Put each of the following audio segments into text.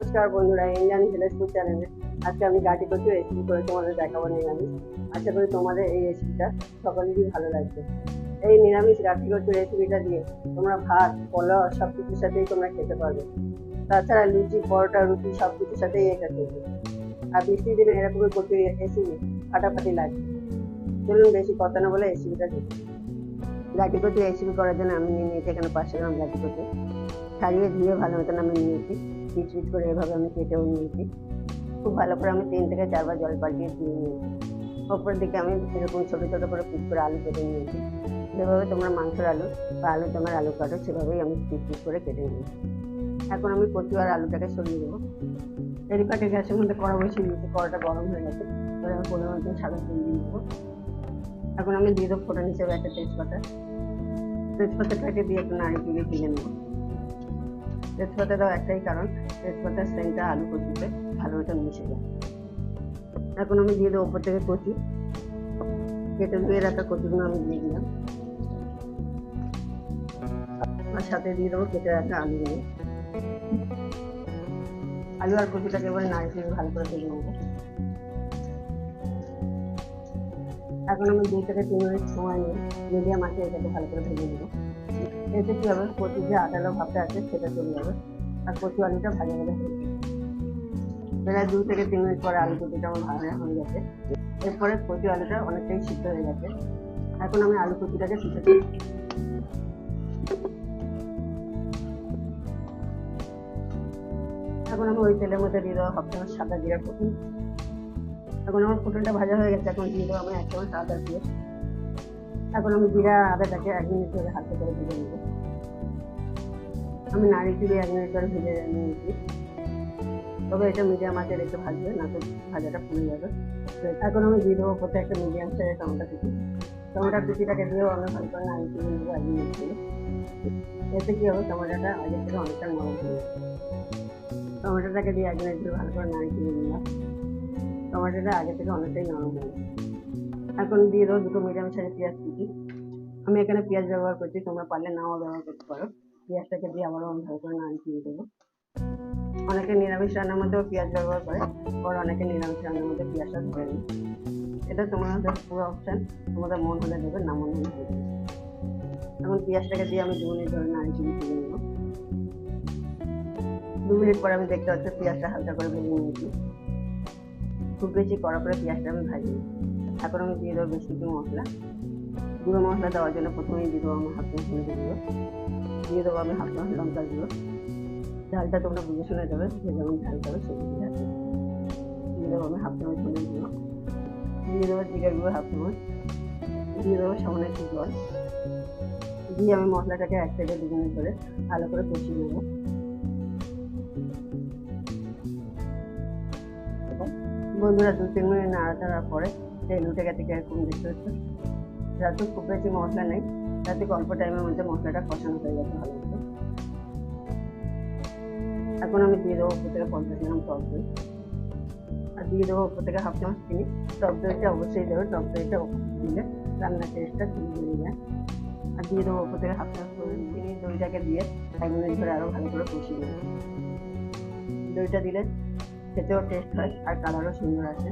নমস্কার বন্ধুরা Indian village food চ্যানেলে আজকে আমি গাটি করছি রেসিপি করে তোমাদের দেখাবো নিরামিষ। আশা করি তোমাদের এই রেসিপিটা সকলেরই ভালো লাগবে। এই নিরামিষ গাঠি করছি রেসিপিটা দিয়ে তোমরা ভাত, পোলাও সব কিছুর সাথেই তোমরা খেতে পারবে। তাছাড়া লুচি, পরোটা, রুটি সব কিছুর সাথেই এটা খেতে আর বৃষ্টির দিনে এরকম করতে রেসিপি ফাটাফাটি লাগে চলুন বেশি কথা না বলে রেসিপিটা দেখি। করছি রেসিপি করার জন্য আমি নিয়ে নিয়েছি, এখানে পাঁচশো গ্রাম করছি ছাড়িয়ে ধুয়ে ভালো মতন আমি নিয়েছি। পিচ পিচ করে এভাবে আমি কেটেও নিয়েছি। খুব ভালো করে আমি তিন থেকে চারবার জল পাল্টিয়ে ধুয়ে নিয়েছি। ওপরের দিকে আমি এরকম ছোটো ছোটো করে পিচ করে আলু কেটে নিয়েছি। যেভাবে তোমরা মাংসের আলু বা আলু তোমার আলু কাটো, সেভাবেই আমি পিচ পিচ করে কেটে নিয়েছি। এখন আমি কচু আর আলুটাকে সরিয়ে দেবো। এর গ্যাসের মধ্যে কড়া বসিয়ে নিয়েছি কড়াটা গরম হয়ে গেছে। এবার আমি পনেরো মতন সাদা তেল দিয়ে দেবো। এখন আমি দিয়ে দেবো ফোটান হিসেবে একটা তেজপাতা। তেজপাতাটাকে দিয়ে একটু নাড়ি দিয়ে ভেজে নেব। তেজপাতা দেওয়া একটাই কারণ, তেজপাতার সেন্টটা আলু কচুতে ভালো মতো মিশে যায়। এখন আমি দিয়ে দেবো ওপর থেকে কচি। কেটে ধুয়ে রাখা কচুগুলো আমি দিয়ে দিলাম। আর সাথে দিয়ে দেবো কেটে রাখা আলুগুলো আলু আর কচুটাকে এবার নাড়ি দিয়ে ভালো করে ভেজে নেব। এখন আমি দুই থেকে তিন মিনিট সময় নিয়ে মিডিয়াম আছে এটাকে ভালো করে ভেজে নেব। এতে কি হবে? কচুর যে আটালো ভাবটা আছে, সেটা চলে যাবে। আর কচু আলুটা ভাজা ভাজা হয়ে প্রায় দু থেকে তিন মিনিট পরে আলু কচুটা আমার ভাজা হয়ে গেছে। এরপরে কচু আলুটা অনেকটাই সিদ্ধ হয়ে গেছে। এখন আমি আলু কচুটাকে পিঠে দিই এখন আমি ওই তেলের মধ্যে দিয়ে হাফ চামচ সাদা জিরা ফোটন এখন আমার ফোটনটা ভাজা হয়ে গেছে, এখন দিয়ে দেবো আমি এক চামচ আদা দিয়ে। এখন আমি জিরা আদাটাকে এক মিনিট ধরে হাতে করে ভেজে নেব। আমি নাড়ি দিয়ে এক মিনিট ধরে ভেজে নিয়েছি। তবে এটা মিডিয়াম আঁচে রেখে ভাজবে, না তো ভাজাটা ফুলে যাবে। এখন আমি দিয়ে দেবো প্রত্যেক একটা মিডিয়াম সাইজের টমেটো কুচি। টমেটো কুচিটাকে দিয়েও আমি ভালো করে নাড়ি দিয়ে নেব এক মিনিট ধরে। এতে কী হবে, টমেটোটা আগের থেকে অনেকটা নরম হয়ে টমেটোটাকে দিয়ে এক মিনিট ধরে ভালো করে নাড়ি দিয়ে নিলাম। টমেটোটা আগে থেকে অনেকটাই নরম হয়ে এখন দিয়ে দেবো দুটো মিডিয়াম সাইজের পেঁয়াজ কুচি। আমি এখানে পেঁয়াজ ব্যবহার করছি, তোমরা পারলে নাও ব্যবহার করতে পারো। পেঁয়াজটাকে দিয়ে আবারও ভালো করে নাড়ি দিয়ে দেবো অনেকে নিরামিষ রান্নার মধ্যেও পেঁয়াজ ব্যবহার করে, আবার অনেকে নিরামিষ রান্নার মধ্যে পেঁয়াজটা ধরে নিই এটা তোমাদের পুরো অপশান তোমাদের মন হলে দেবে, না মন হলে দেবে এখন পেঁয়াজটাকে দিয়ে আমি দু মিনিট ধরে নাড়ি দিয়ে তুলে নেব। দু মিনিট পরে আমি দেখতে পাচ্ছি পেঁয়াজটা হালকা করে ভেজে নিয়েছি। খুব বেশি কড়া করে পেঁয়াজটা আমি ভাজিনি। তারপর আমি দিয়ে দেবো বেশি কিছু মশলা। গুঁড়ো মশলা দেওয়ার জন্য প্রথমেই দিয়ে দেবো আমি হাফ চামচ হলুদ গুঁড়ো। দিয়ে দেবো আমি হাফ চামচ লঙ্কা গুঁড়ো। ঝালটা তোমরা বুঝে শুনে দেবে, যে যেমন ঝাল দেবে সেই বুঝে আছে দিয়ে দেবো আমি হাফ চামচ হলুদ গুঁড়ো। দিয়ে দেবো জিরার গুঁড়ো হাফ চামচ। দিয়ে দেবো সামনে একটু জল। দিয়ে আমি মশলাটাকে এক থেকে দু মিনিট ধরে ভালো করে কষিয়ে নেব। বন্ধুরা দু তিন মিনিট নাড়াচাড়ার পরে তেল উঠে গেছে কীরকম দেখতে হচ্ছে? যাতে খুব বেশি মশলা নেই যাতে অল্প টাইমের মধ্যে মশলাটা কষানো হয়ে যাবে ভালো এখন আমি দিয়ে দেবো উপর থেকে পঞ্চাশ গ্রাম টক দই। আর দিয়ে দেবো উপর থেকে হাফ চামচ চিনি। টক দইটা অবশ্যই দেবে, টক দইটা দিলে রান্নার টেস্টটা চিনি বেড়ে যায়। আর দিয়ে দেবো উপর থেকে হাফ চামচ চিনি। দইটাকে দিয়ে এক মিনিট ধরে আরও ভালো করে কষিয়ে নেব। দইটা দিলে খেতেও টেস্ট হয়, আর কালারও সুন্দর আছে।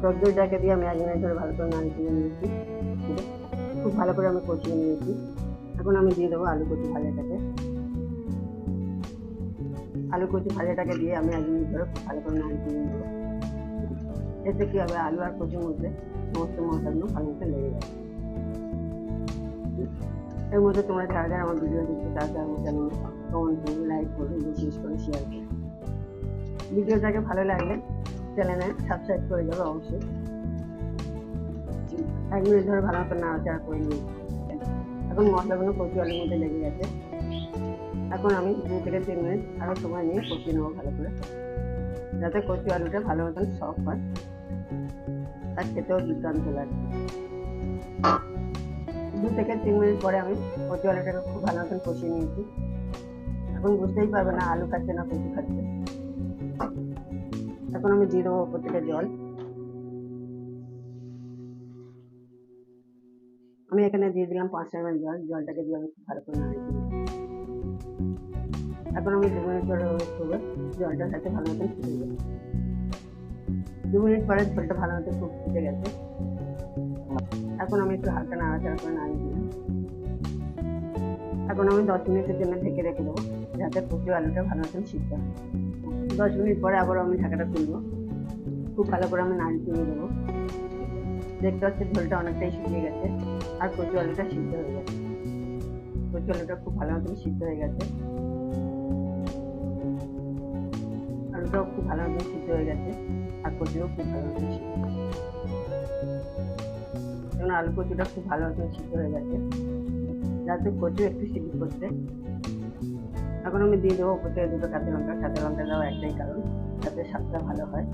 টক দইটাকে দিয়ে আমি এক মিনিট ধরে ভালো করে নাড়ি দিয়ে নিয়েছি খুব ভালো করে আমি কষিয়ে নিয়েছি। এখন আমি দিয়ে দেবো আলু কচি ভাজাটাকে। আলু কচি ভাজাটাকে দিয়ে আমি এক মিনিট ধরে খুব ভালো করে নাড়ি দিয়ে নেব। এতে কী হবে? আলু আর কচির মধ্যে সমস্ত মশলাগুলো ভালো মতো লেগে যাবে। এর মধ্যে তোমরা যারা যারা আমার ভিডিও দেখছ তারা তারা আমার চ্যানেল কমেন্ট করবে লাইক করবে বিশেষ করে শেয়ার করবে ভিডিওটাকে ভালো লাগলে চ্যানেলে সাবস্ক্রাইব করে যাবে অবশ্যই। এক মিনিট ধরে ভালো মতো নাড়াচাড়া করে নিই এখন মশলাগুলো কচু আলুর মধ্যে লেগে গেছে। এখন আমি দু থেকে তিন মিনিট আরও সময় নিয়ে কষিয়ে নেব ভালো করে। যাতে কচু আলুটা ভালো মতন সফট হয়। আর খেতেও দুর্দান্ত লাগে। দু থেকে তিন মিনিট পরে আমি কচু আলুটাকে খুব ভালো মতন কষিয়ে নিয়েছি। এখন বুঝতেই পারবে না আলু খাচ্ছে না কচু খাচ্ছে এখন আমি দিয়ে দেবো ওপর থেকে জল। আমি এখানে দিয়ে দিলাম পাঁচশো এমএল জল, জলটাকে দিয়ে আমি খুব ভালো করে নাড়িয়ে এখন আমি দু মিনিট পরে ওয়েট করব জলটার সাথে ভালো মতন ফুটে যাবে দু মিনিট পরে ঝোলটা ভালো মতো খুব ফুটে গেছে। এখন আমি একটু হালকা নাড়াচাড়া করে নাড়িয়ে দিলাম। এখন আমি দশ মিনিটের জন্য ঢেকে রেখে দেবো, যাতে কচু আলুটা ভালো মতন সিদ্ধ হয়। দশ মিনিট পরে আবার আমি ঢাকাটা খুলবো। খুব ভালো করে আমি নাড়ি তুলে দেবো। দেখতে পাচ্ছি ঝোলটা অনেকটাই শুকিয়ে গেছে, আর কচু আলুটা সিদ্ধ হয়ে গেছে। কচু আলুটা খুব ভালো মতন সিদ্ধ হয়ে গেছে। আলুটাও খুব ভালো মতন সিদ্ধ হয়ে গেছে, আর কচুও খুব ভালো মতন সিদ্ধ। আলু কচুটা খুব ভালো মতন সিদ্ধ হয়ে গেছে। যাতে কচু একটু সিদ্ধ করতে। এখন আমি দিয়ে দেবো উপর থেকে দুটো কাঁচা লঙ্কা কাঁচা লঙ্কা দেওয়া একটাই কারণ, যাতে স্বাদটা ভালো হয়।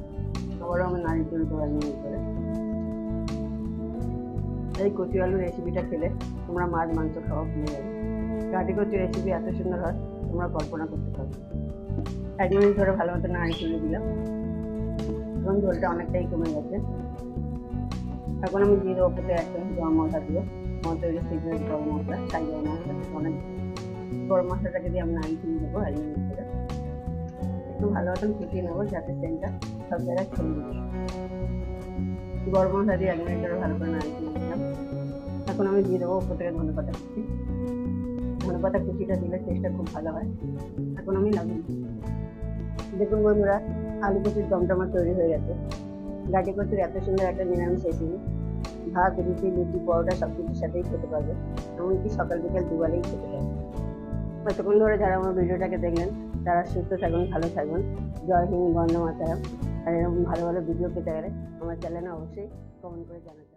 আবারও আমি নাড়ি তুলে এক মিনিট করে এই কচু আলু রেসিপিটা খেলে তোমরা মাছ, মাংস খাওয়া ভুলে যাবে। কাটি কচু রেসিপি এত সুন্দর হয়, তোমরা কল্পনা করতে পারবে এক মিনিট ধরে ভালো মতো নাড়ি তুলে দিলাম। এবং ঝোলটা অনেকটাই কমে গেছে। এখন আমি দিয়ে দেবো উপরে এক চামচ গরম মশলা দিয়ে। আমার তৈরি সিক্রেট গরম মশলা, তাই গরম মশলা অনেক গরম মশলাটাকে দিয়ে আমি নাড়ি তুলে দেবো এক মিনিট একটু ভালো মতন ফুটিয়ে নেব যাতে সেন্টটা সব জায়গায় ছড়িয়ে দিই গরম মশলা দিয়ে এক মিনিট ধরে ভালো করে নাড়ি তুলে দিলাম এখন আমি দিয়ে দেবো ওপর থেকে ধনে পাতা কুচি। ধনে পাতা কুচিটা দিলে টেস্টটা খুব ভালো হয়। এখন আমি লাগিয়ে। দেখুন বন্ধুরা, আলু কুচির দমটা আমার তৈরি হয়ে গেছে। গাটি করতে এত সুন্দর একটা নিরামিষ রেসিপি ভাত, রুটি লুটি পরোটা সব কিছুর সাথেই খেতে পারবে। এমনকি সকাল বিকেল দুবারেই খেতে পারবে এতক্ষণ ধরে যারা আমার ভিডিওটাকে দেখলেন, তারা সুস্থ থাকুন, ভালো থাকুন। জয় হিন্দ বন্ধ মাতারাম। আর এরকম ভালো ভালো ভিডিও পেতে গেলে আমার চ্যানেলে অবশ্যই কমেন্ট করে জানাতে